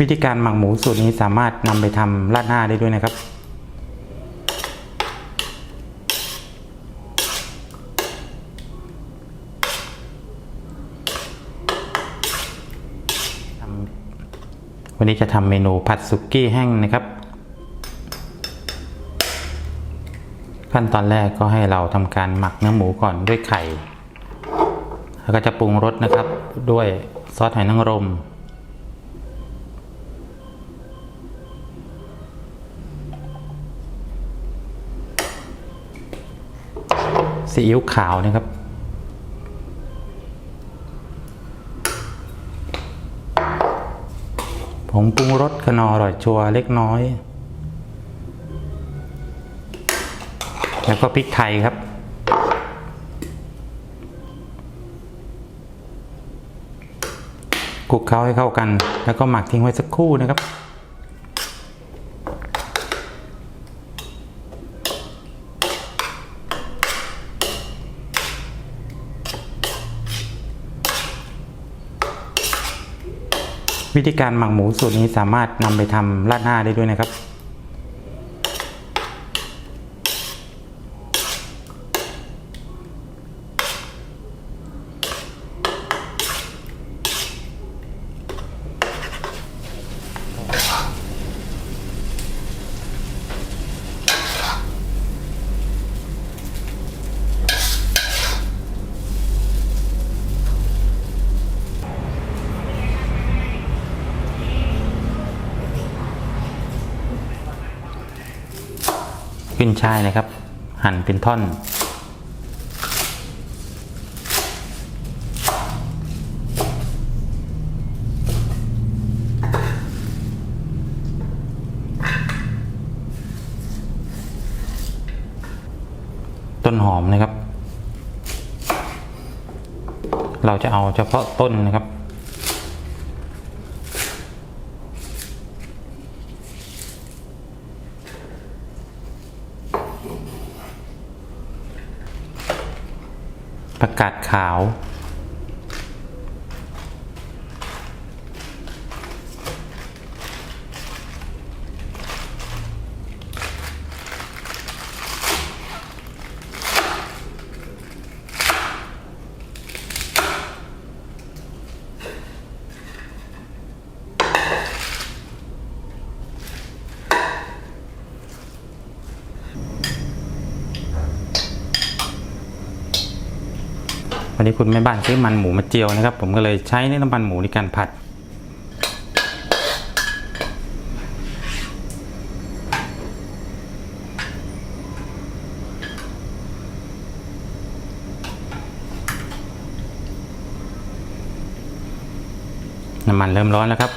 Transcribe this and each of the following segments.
วิธีการหมักหมูสูตรนี้สามารถนำไปทำราดหน้าได้ด้วยนะครับ วันนี้จะทำเมนูผัดสุกี้แห้งนะครับ ขั้นตอนแรกก็ให้เราทำการหมักเนื้อหมูก่อนด้วยไข่ แล้วก็จะปรุงรสนะครับด้วยซอสหอยนางรม ซีอิ๊วขาวนะครับ ผงปรุงรสขนออร่อยชัวเล็กน้อย แล้วก็พริกไทยครับคลุกเคล้าให้เข้ากัน แล้วก็หมักทิ้งไว้สักครู่นะครับ วิธีการหมักหมูสูตรนี้สามารถนำไปทำราดหน้าได้ด้วยนะครับ ขึ้นช่ายนะครับ หั่นเป็นท่อน ต้นหอมนะครับ เราจะเอาเฉพาะต้นนะครับ ประกาศขาว วันนี้คุณแม่บ้านซื้อมันหมูมาเจียวนะครับ ผมก็เลยใช้น้ำมันหมูในการผัด น้ำมันเริ่มร้อนแล้วครับ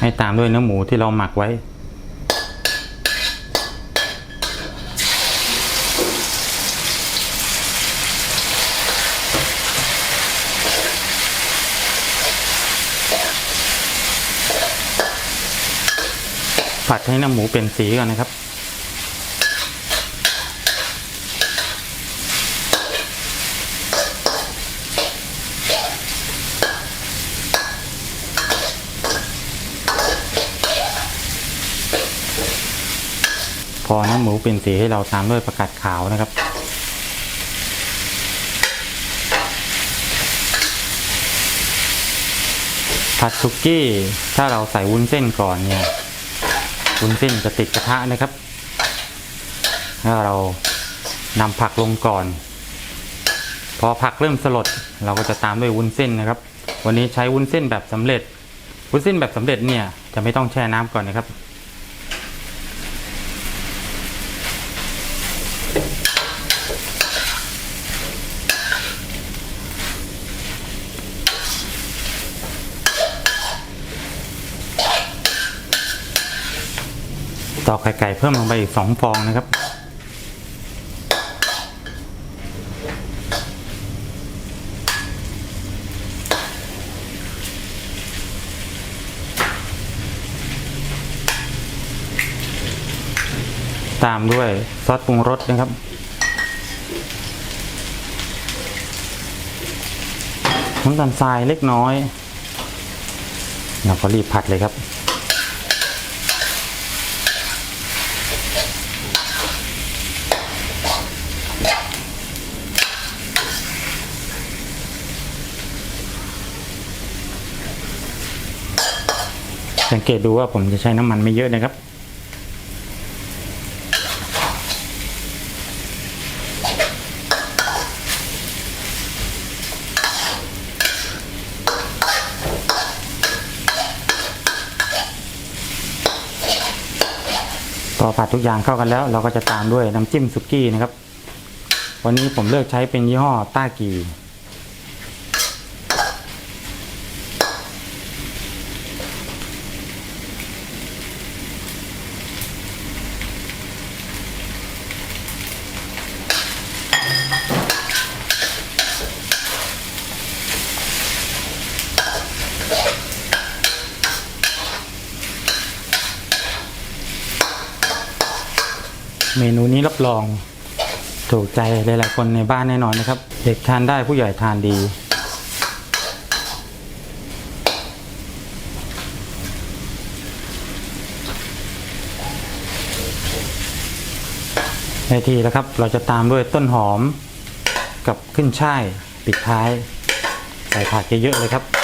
ให้ตามด้วยเนื้อหมูที่เราหมักไว้ ผัดให้น้ำหมูเป็นสีก่อนนะครับ พอน้ำหมูเป็นสีให้เราตามด้วยประกาศขาวนะครับผัดสุกี้ถ้าเราใส่วุ้นเส้นก่อนเนี่ย วุ้นเส้นจะติดกระทะนะครับ ถ้าเรานำผักลงก่อน พอผักเริ่มสลด เราก็จะตามด้วยวุ้นเส้นนะครับ วันนี้ใช้วุ้นเส้นแบบสำเร็จ วุ้นเส้นแบบสำเร็จเนี่ยจะไม่ต้องแช่น้ำก่อนนะครับ ตอกไข่ไก่เพิ่มลงไปอีกสองฟองนะครับ ตามด้วยซอสปรุงรสนะครับน้ำตาลทรายเล็กน้อยเราก็รีบผัดเลยครับ สังเกตดูว่าผมจะใช้น้ำมันไม่เยอะนะครับ พอผัดทุกอย่างเข้ากันแล้ว เราก็จะตามด้วยน้ำจิ้มสุกี้นะครับ วันนี้ผมเลือกใช้เป็นยี่ห้อต้ากี เมนูนี้รับรอง ถูกใจหลายๆคนในบ้านแน่นอนนะครับ เด็กทานได้ผู้ใหญ่ทานดี ในทีแล้วครับเราจะตามด้วยต้นหอมกับขึ้นช่ายปิดท้าย ใส่ผักเยอะๆเลยครับ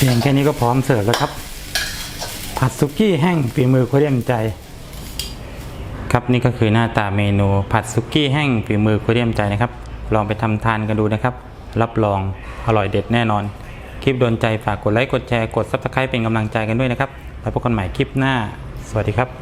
เพียงแค่นี้ก็พร้อมเสิร์ฟแล้วครับ ผัดสุกี้แห้งฝีมือโคเรียมใจ ครับนี่ก็คือหน้าตาเมนูผัดสุกี้แห้งฝีมือโคเรียมใจนะครับ ลองไปทำทานกันดูนะครับ รับรองอร่อยเด็ดแน่นอน คลิปโดนใจฝากกดไลค์กดแชร์กดซับสไครป์เป็นกำลังใจกันด้วยนะครับ แล้วพบกันใหม่คลิปหน้า สวัสดีครับ